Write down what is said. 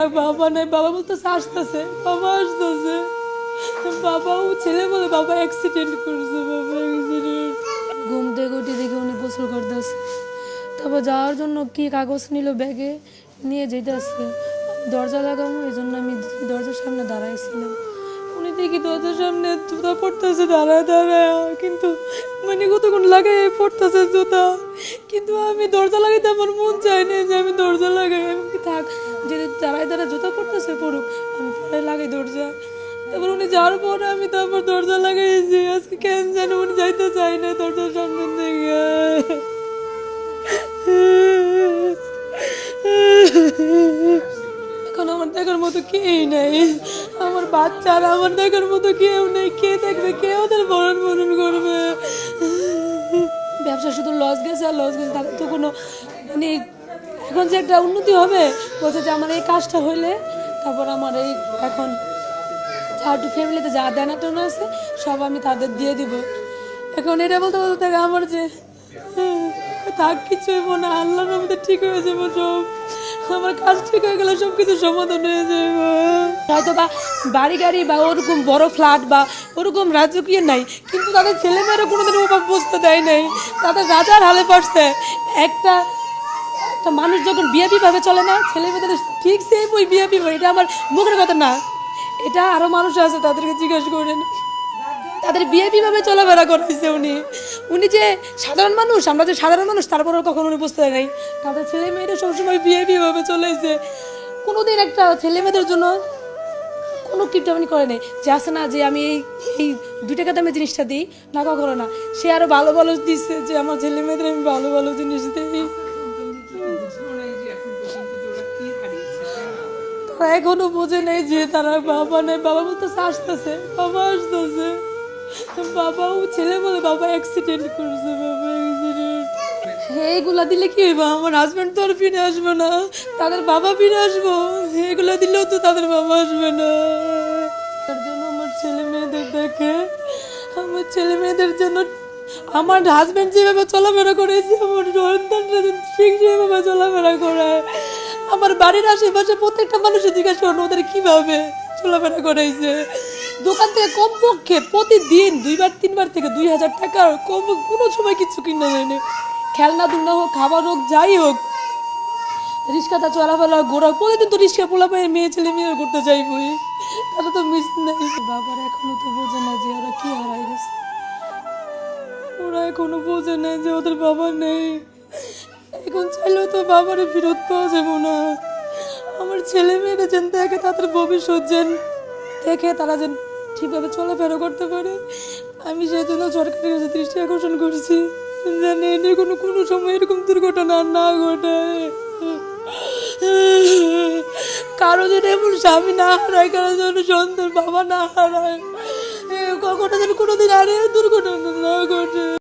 বাবা নাই, বাবা বলতেছে, আসতেছে। বাবা আসতেছে। বাবা, ও ছেলে বলে বাবা অ্যাক্সিডেন্ট করছে, বাবা অ্যাক্সিডেন্ট ঘুম থেকে উঠে দেখে উনি গোসল করতেছে। তারপর যাওয়ার জন্য কি কাগজ নিল, ব্যাগে নিয়ে যেতেছে দরজা লাগাবো, এই জন্য আমি দরজার সামনে দাঁড়াইছিলাম। উনি দেখি দরজার সামনে জুতা পড়তেছে দাঁড়ায় দাঁড়ায়। কিন্তু মানে কতক্ষণ লাগে পড়তেছে জুতা। কিন্তু আমি দরজা লাগাইতে আমার দাঁড়ায় জুতা পড়তেছে পড়ুক আমি পরে লাগাই দরজা তারপর উনি যাওয়ার পরে আমি তারপর দরজা লাগাইছি। আজকে কেন জানি উনি যাইতে চাই না দরজার সামনে থেকে। এখন আমার দেখার মতো কেউই নেই। আমার বাচ্চারা আমার দেখার মতো কেউ নেই। কে দেখবে, কে ওদের ভরণ ভরণ করবে? ব্যবসা শুধু লস গেছে আর লস গেছে তাদের তো কোনো মানে এখন যে একটা উন্নতি হবে বলছে যে আমার এই কাজটা হইলে তারপর আমার এই এখন যার ফ্যামিলিতে যা দেনা টেনা আছে, সব আমি তাদের দিয়ে দিব। এখন এটা বলতে বলতে আমার যে থাক কিছু হইব না, আল্লাহর মধ্যে ঠিক হয়ে যাব সব। আমার কাজ ঠিক হয়ে গেলে সব কিছু সমাধান হয়ে যাবে। হয়তো বা বাড়ি গাড়ি বা ওরকম বড় ফ্ল্যাট বা ওরকম রাজকীয় নাই, কিন্তু তাদের ছেলেমেয়েরা কোনোদিন অভাব বুঝতে দেয় নাই। তাদের রাজার হালে পড়ছে। একটা একটা মানুষ যখন বিয়াপি ভাবে চলে না ছেলে মেয়েদের ঠিক সেম ওই বিয়াপি ভাবে এটা আমার মুখের কথা না। এটা আরও মানুষ আছে, তাদেরকে জিজ্ঞাসা করেন। তাদের বিএপি ভাবে চলাফেরা করাইছে উনি। উনি যে সাধারণ মানুষ, আমরা যে সাধারণ মানুষ, তারপরেও কখনো উনি বুঝতে নাই। তাদের ছেলে মেয়েরা সবসময় বিএপি ভাবে চলেছে। কোনোদিন একটা ছেলে মেয়েদের জন্য কোনো কিপটামানি করে নেই। যে আসে না, যে আমি এই এই দুই টাকা দামে জিনিসটা দিই, না কখনো না। সে আরও ভালো ভালো দিচ্ছে যে আমার ছেলে মেয়েদের আমি ভালো ভালো জিনিস দিই। এখনও বোঝে নেই যে তারা বাবা নেই, বাবা বলতেছে আসতেছে বাবা আসতেছে বাবা, ও ছেলে বলে বাবা অ্যাক্সিডেন্ট করছে, বাবা এইগুলা দিলে কি হইবা? আমার হাজব্যান্ড তো আর ফিরে আসবে না, তাদের বাবা ফিরে আসব। এগুলা দিলেও তো তাদের বাবা আসবে না। তার জন্য আমার ছেলে মেয়েদের দেখে, আমার ছেলে মেয়েদের জন্য আমার হাজব্যান্ড যেভাবে চলাফেরা করেছে, আমার সন্তানরা ঠিক যেভাবে চলাফেরা করে। আমার বাড়ির আশেপাশে প্রত্যেকটা মানুষের জিজ্ঞাসা করুন ওদের কীভাবে চলাফেরা করাইছে দোকান থেকে কমপক্ষে প্রতিদিন দুইবার, তিনবার থেকে দুই হাজার টাকা কম কোনো সময় কিছু কিনে দেয়নি খেলনা, দুলনা হোক, খাবার হোক, যাই হোক রিক্সাটা চলাফেরা ঘোরা প্রতিদিন তো রিক্সা পোলা পায়ে মেয়ে ছেলে মেয়ে করতে চাইবই তারা তো মিস নেই। বাবার এখনও তো বোঝে না যে ওরা কি হারাই গেছে। ওরা এখনও বোঝে না যে ওদের বাবা নেই। এখন চাইলেও তো বাবারে ফেরত পাওয়া যাব না। আমার ছেলে মেয়েরা যেন দেখে তাদের ভবিষ্যৎ যেন দেখে তারা যেন ঠিকভাবে চলাফেরা করতে পারে। আমি সেই জন্য সরকারের কাছে দৃষ্টি আকর্ষণ করছি জানি এটা কোনো কোনো সময় এরকম দুর্ঘটনা না ঘটায় কারও যেন এমন স্বামী না হারায়, কারও যেন সন্তান বাবা না হারায় কখনো যেন কোনোদিন আর দুর্ঘটনা না ঘটে।